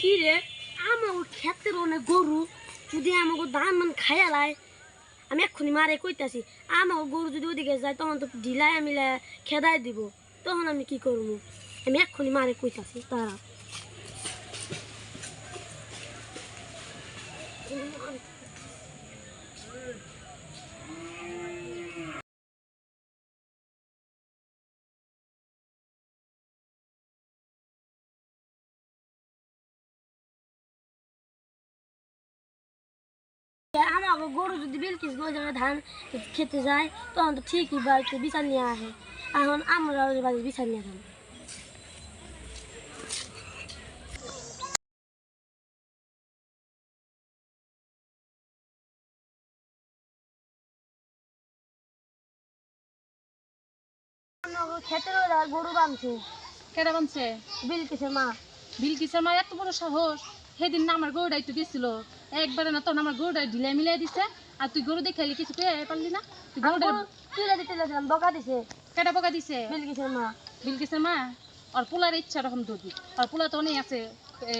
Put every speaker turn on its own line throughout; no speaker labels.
কি রে? আমার ক্ষেতের অনেক গরু, যদি আমাকে ধান মান খাইয়া লাই। আমি এক্ষুনি মারে কইতাছি আমার গরু যদি ওদিকে যায়, তখন তো ঢিলাই আমি খেদাই দিব। তখন আমি কি করব আমি এক্ষুনি মারে কইতাছি তারা আমার গরু যদি বিলকিস ওই জায়গায় ধান খেতে যায় তখন তো ঠিকই বাড়িতে বিচার নিয়ে আসে এখন আমরা বাড়িতে বিচার নিয়ে খেতে গরু বানছে
কেডা বানছে
বিলকিসের মা?
বিলকিসের মার এত বড় সাহস। সেদিন আমার গরুটা একটু গেছিল। একবারে না তখন আমার গরুটা ঢিলাই মিলাই দিছে। আর তুই গরু দেখাইলি কিছু পেয়ে পারলি না? তুই গরুটা
গরু তুলে দিতে যাচ্ছিলাম বকা দিছে।
কেডা পোকা দিছে?
বিলকিসের মা।
বিলকিসের মা? আর পোলার ইচ্ছা রকম ধরবি। আর পোলা তো অনেক আছে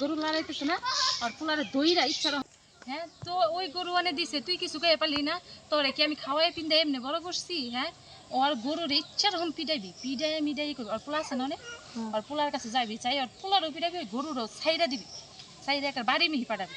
গরু লড়াইতেছে না। আর পোলারে দইরা ইচ্ছা রকম। হ্যাঁ তো ওই গরু আনে দিছে তুই কিছু কে পারলি না? তোরে কি আমি খাওয়াই পিন্ডে এমনি বড় করছি? হ্যাঁ? ওর গরুর ইচ্ছা রকম পিটাইবি পিডাই মিডাই করবি আর পোলা আছে না আর পোলার কাছে যাবি চাই আর পোলারও পিটাবি গরুরও ছাইরা দিবি। ছাইরা একটা বাড়ি মিহি পাঠাবি।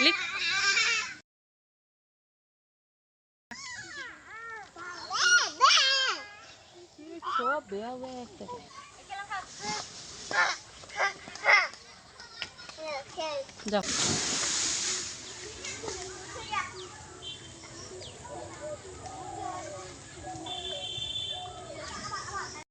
লিখ সব বেয়া বেয়া একটা যাও